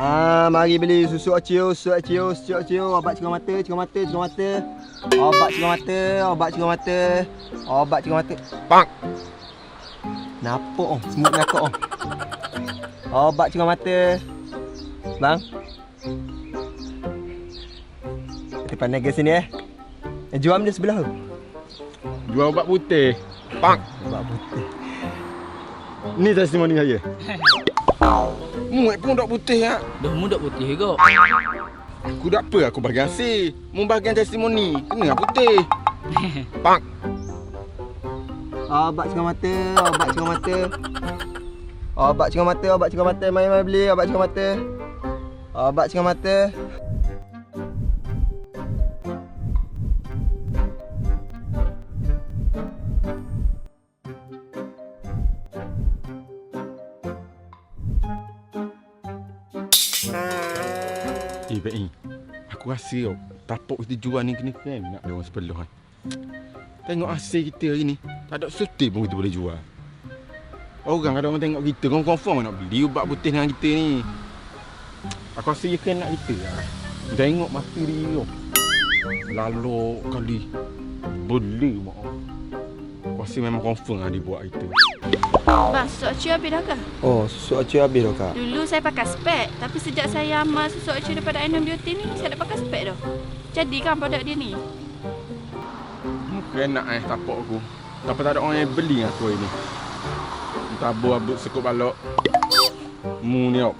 Ah, mari beli susu acio, susu acio, susu acio, obat cerah mata, cerah mata, cerah mata. Obat cerah mata, obat cerah mata. Obat cerah mata. Pak. Nampak oh, semut ngakak oh. Obat cerah mata. Bang. Depan naga sini eh. Eh, Jual dia sebelah tu. Jual ubat putih. Pak. Obat putih. Ni testimoni saya. Muat pun dok putih ya. Dah muda putih ke? Aku dak apa aku bagian C. Mu bagian testimoni. Kena putih. Pak. Obat cerah mata, obat cerah mata. Obat cerah mata, obat cerah mata. Mari beli obat cerah mata. Obat cerah mata. Eh, ni. Aku rasa tau, tapak kita jual ni kena kena nak ada orang sebelah kan. Tengok hasil kita hari ni. Tak ada suti pun kita boleh jual. Orang ada orang tengok kita, kau confirm nak beli ubat putih dengan kita ni. Aku rasa dia kena nak kita lah. Tengok mata dia tu. Lalu kali. Beli mak. Rasa memang confirm lah dia buat kita. Bang, susu acu habis dah ke? Oh, susu acu habis dah kak. Dulu saya pakai spek, tapi sejak saya amal susu acu daripada Ainam Beauty ni, saya tak pakai spek dah. Jadi kan produk dia ni? Muka enak eh tapak aku. Tapi tak ada orang yang beli dengan aku hari ni. Tabur abut sekup balok. Mu ni tau.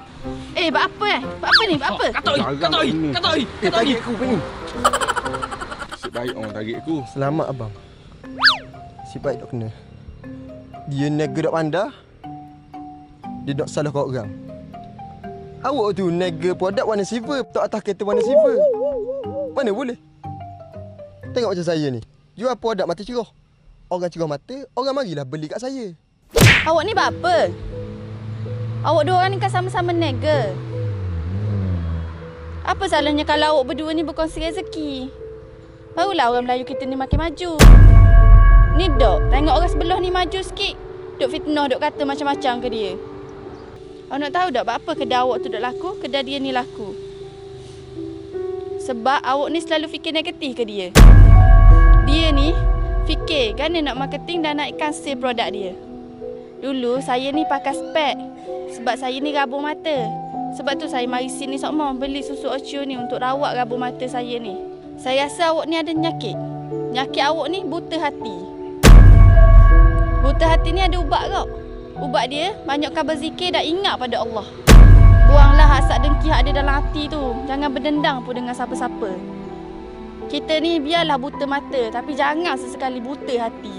Eh, buat apa eh? Buat apa ni? Buat apa? Kata oi, Jarang kata oi, ini. kata oi, Eh, tarik aku ni. Nasib baik orang tarik aku. Selamat abang. Si baik dok kena. Dia nega dok pandai. Dia dok salah kau orang. Awak tu nega produk warna silver, tak atas kereta warna silver. Mana boleh? Tengok macam saya ni. Jual produk mata cerah. Orang cerah mata, orang marilah beli kat saya. Awak ni buat apa? Awak dua orang ni kan sama-sama nega. Apa salahnya kalau awak berdua ni berkongsi rezeki? Barulah orang Melayu kita ni makin maju. Ni dok, tengok orang sebelah ni maju sikit. Dok fitnah, dok kata macam-macam ke dia. Awak nak tahu tak apa kedai awak tu dok laku, kedai dia ni laku. Sebab awak ni selalu fikir negatif ke dia. Dia ni fikir kan dia nak marketing dan naikkan sale produk dia. Dulu saya ni pakai spek sebab saya ni rabung mata. Sebab tu saya mari sini sokmo beli susu Ocio ni untuk rawat rabung mata saya ni. Saya rasa awak ni ada penyakit. Penyakit awak ni buta hati. Buta hati ni ada ubat kau. Ubat dia banyakkan berzikir dan ingat pada Allah. Buanglah hasad dengki yang ada dalam hati tu. Jangan berdendang pun dengan siapa-siapa. Kita ni biarlah buta mata tapi jangan sesekali buta hati.